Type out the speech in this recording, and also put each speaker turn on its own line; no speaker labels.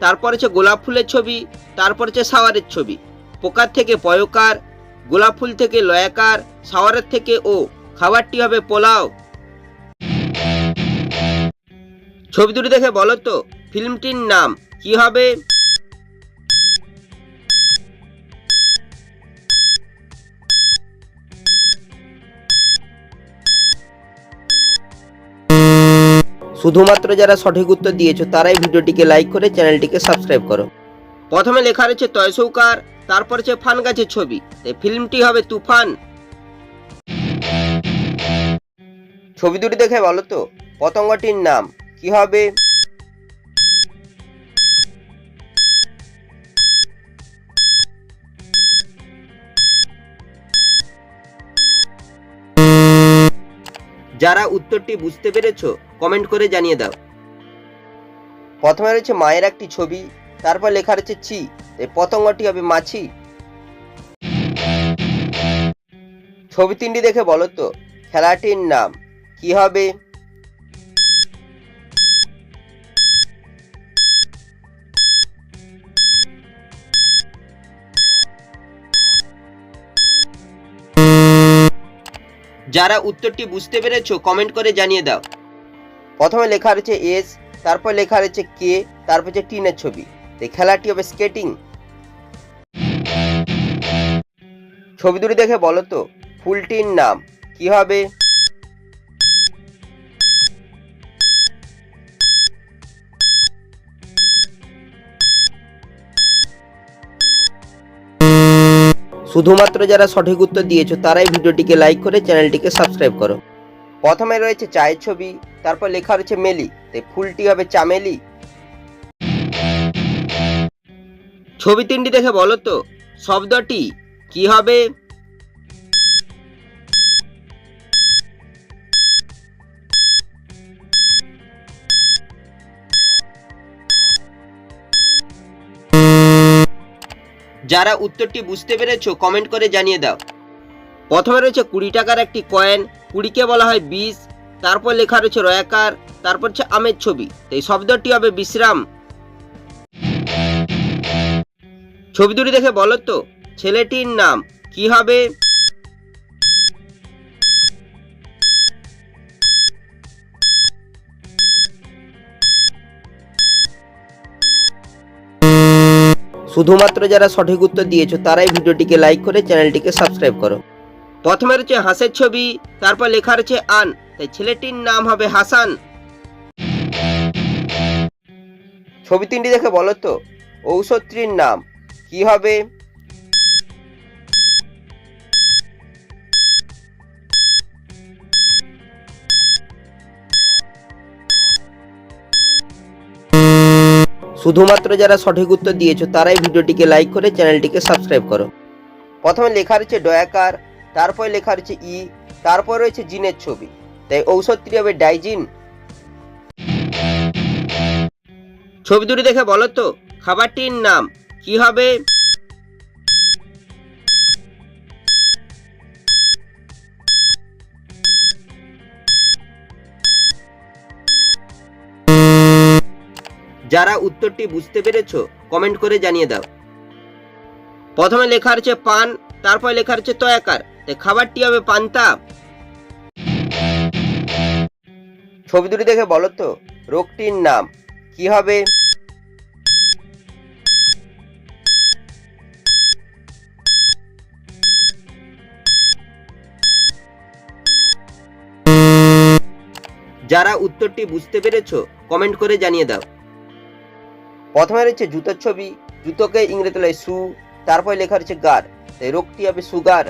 তারপর হচ্ছে গোলাপ ফুলের ছবি, তারপর হচ্ছে সাওয়ারের ছবি। পোকার থেকে পয়কার, গোলাপ ফুল থেকে লয়াকার, সাওয়ারের থেকে ও। খাবারটি হবে পোলাও। ছবি দুটি দেখে বলো তো, ফিল্মটির নাম কি হবে? শুধুমাত্র যারা সঠিক উত্তর দিয়েছ, তারাই ভিডিওটিকে লাইক করে চ্যানেলটিকে সাবস্ক্রাইব করো। প্রথমে লেখা রয়েছে তয়সৌকার তারপর হচ্ছে ফান গাছের ছবি। তাই ফিল্মটি হবে তুফান। ছবি দুটি দেখে বলো তো, পতঙ্গটির নাম। কি হবে? যারা উত্তরটি বুঝতে পেরেছ কমেন্ট করে জানিয়ে দাও। প্রথমে রয়েছে মায়ের একটি ছবি, তারপর লেখা রয়েছে ছি এই পতঙ্গটি হবে মাছি। ছবি তিনটি দেখে বলো তো, খেলাটির নাম কি হবে? যারা উত্তরটি বুঝতে পেরেছ কমেন্ট করে জানিয়ে দাও। প্রথমে লেখা রয়েছে এস তারপর লেখা রয়েছে কে তারপর হচ্ছে টিনের ছবি। এই খেলাটি হবে স্কেটিং ছবি দুটি দেখে বলো তো ফুলটির নাম। কি হবে? শুধুমাত্র যারা সঠিক উত্তর দিয়েছ, তারাই ভিডিওটিকে লাইক করে চ্যানেলটিকে সাবস্ক্রাইব করো। প্রথমে রয়েছে চায়ের ছবি, তারপর লেখা রয়েছে মেলি, তাই ফুলটি হবে চামেলি। ছবি তিনটি দেখে বলো তো, শব্দটি কি হবে? যারা উত্তরটি বুঝতে পেরেছ কমেন্ট করে জানিয়ে দাও। প্রথমে রয়েছে কুড়ি টাকার একটি কয়েন কুড়িকে বলা হয় বিষ, তারপর লেখা রয়েছে রয়াকার তারপর হচ্ছে আমের ছবি। এই শব্দটি হবে বিশ্রাম। ছবি দুটি দেখে বলো তো, ছেলেটির নাম কি হবে? শুধুমাত্র যারা সঠিক উত্তর দিয়েছ, তারাই ভিডিওটিকে লাইক করে চ্যানেলটিকে সাবস্ক্রাইব করো। প্রথমে রয়েছে হাসের ছবি, তারপর লেখা রয়েছে আন, তাই ছেলেটির নাম হবে হাসান। ছবি তিনটি দেখে বলো তো, ঔষধটির নাম, কি হবে? শুধুমাত্র যারা সঠিক উত্তর দিয়েছ, তারাই ভিডিওটিকে লাইক করে চ্যানেলটিকে সাবস্ক্রাইব করো। প্রথমে লেখা রয়েছে ডয়াকার, তারপরে লেখা রয়েছে ই, তারপর রয়েছে জিনের ছবি। তাই ঔষধটি হবে ডাইজিন। ছবি দুটি দেখে বলো তো, খাবারটির নাম কি হবে? যারা উত্তরটি বুঝতে পেরেছ কমেন্ট করে জানিয়ে দাও। প্রথমে লেখা আছে পান, তারপর লেখা রয়েছে তয়াকার। তাই খাবারটি হবে পান্তা। ছবি দুটি দেখে বলো তো, রোগটির নাম? কি হবে? যারা উত্তরটি বুঝতে পেরেছ কমেন্ট করে জানিয়ে দাও। প্রথমে রয়েছে জুতোর ছবি, জুতোকে ইংরেজি লাই সু, তারপরে লেখা রয়েছে গার। তাই রোগটি হবে সুগার।